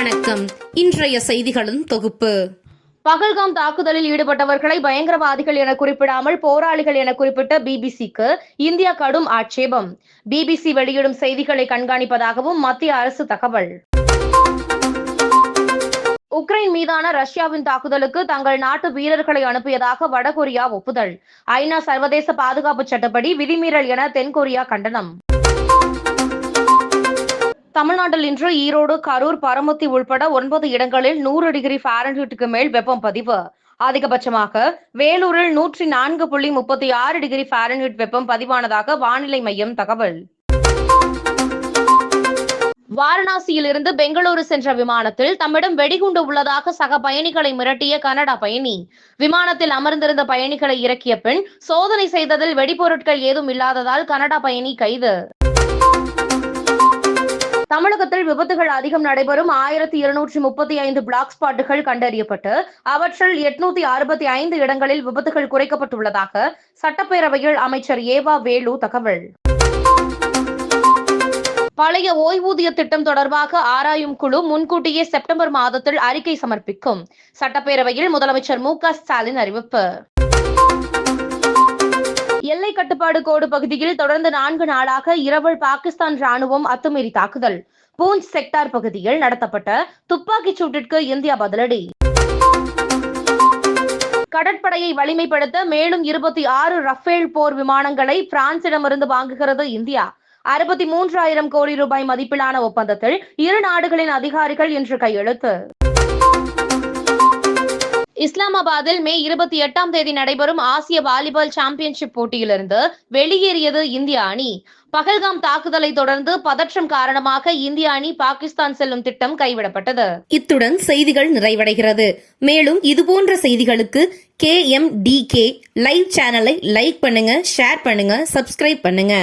வணக்கம். இன்றைய செய்திகளின் தொகுப்பு. பகல்காம் தாக்குதலில் ஈடுபட்டவர்களை பயங்கரவாதிகள் என குறிப்பிடாமல் போராளிகள் என குறிப்பிட்ட பிபிசிக்கு இந்தியா கடும் ஆட்சேபம். பிபிசி வெளியிடும் செய்திகளை கண்காணிப்பதாகவும் மத்திய அரசு தகவல். உக்ரைன் மீதான ரஷ்யாவின் தாக்குதலுக்கு தங்கள் நாட்டு வீரர்களை அனுப்பியதாக வடகொரியா ஒப்புதல். ஐநா சர்வதேச பாதுகாப்பு சட்டப்படி விதிமீறல் என தென்கொரியா கண்டனம். தமிழ்நாட்டில் இன்று ஈரோடு கரூர் பரமத்தி உள்பட ஒன்பது இடங்களில் நூறு டிகிரி ஃபாரன்ஹீட்டுக்கு மேல் வெப்பம் பதிவு. அதிகபட்சமாக வேலூரில் நூற்றி நான்கு புள்ளி முப்பத்தி ஆறு டிகிரி ஃபாரன்ஹீட் வெப்பம் பதிவானதாக வானிலை மையம் தகவல். வாரணாசியில் இருந்து பெங்களூரு சென்ற விமானத்தில் தம்மிடம் வெடிகுண்டு உள்ளதாக சக பயணிகளை மிரட்டிய கனடா பயணி. விமானத்தில் அமர்ந்திருந்த பயணிகளை இறக்கிய பின் சோதனை செய்ததில் வெடிபொருட்கள் ஏதும் இல்லாததால் கனடா பயணி கைது. தமிழகத்தில் விபத்துகள் அதிகம் நடைபெறும். ஆயிரத்தி இருநூற்றி முப்பத்தி ஐந்து பிளாக் ஸ்பாட்டுகள் கண்டறியப்பட்டு அவற்றில் எட்நூத்தி அறுபத்தி ஐந்து இடங்களில் விபத்துகள் குறைக்கப்பட்டுள்ளதாக சட்டப்பேரவையில் அமைச்சர் ஏவா வேலு தகவல். பழைய ஓய்வூதிய திட்டம் தொடர்பாக ஆராயும் குழு முன்கூட்டியே செப்டம்பர் மாதத்தில் அறிக்கை சமர்ப்பிக்கும். சட்டப்பேரவையில் முதலமைச்சர் மு க ஸ்டாலின் அறிவிப்பு. எல்லை கட்டுப்பாடு கோடு பகுதியில் தொடர்ந்து நான்கு நாளாக இரவல் பாகிஸ்தான் ராணுவம் அத்துமீறி தாக்குதல். பூஞ்ச் செக்டார் பகுதியில் நடத்தப்பட்ட துப்பாக்கிச் சூட்டிற்கு இந்தியா பதிலடி. கடற்படையை வலிமைப்படுத்த மேலும் இருபத்தி ஆறு ரஃபேல் போர் விமானங்களை பிரான்சிடமிருந்து வாங்குகிறது இந்தியா. அறுபத்தி மூன்றாயிரம் கோடி ரூபாய் மதிப்பிலான ஒப்பந்தத்தில் இரு நாடுகளின் அதிகாரிகள் இன்று கையெழுத்து. இஸ்லாமாபாத்தில் மே இருபத்தி எட்டாம் தேதி நடைபெறும் ஆசிய வாலிபால் சாம்பியன்ஷிப் போட்டியிலிருந்து வெளியேறியது இந்திய அணி. பகல்காம் தாக்குதலை தொடர்ந்து பதற்றம் காரணமாக இந்திய அணி பாகிஸ்தான் செல்லும் திட்டம் கைவிடப்பட்டது. இத்துடன் செய்திகள் நிறைவடைகிறது. மேலும் இதுபோன்ற செய்திகளுக்கு K M D K live சேனலை லைக் பண்ணுங்க ஷேர் பண்ணுங்க சப்ஸ்கிரைப் பண்ணுங்க.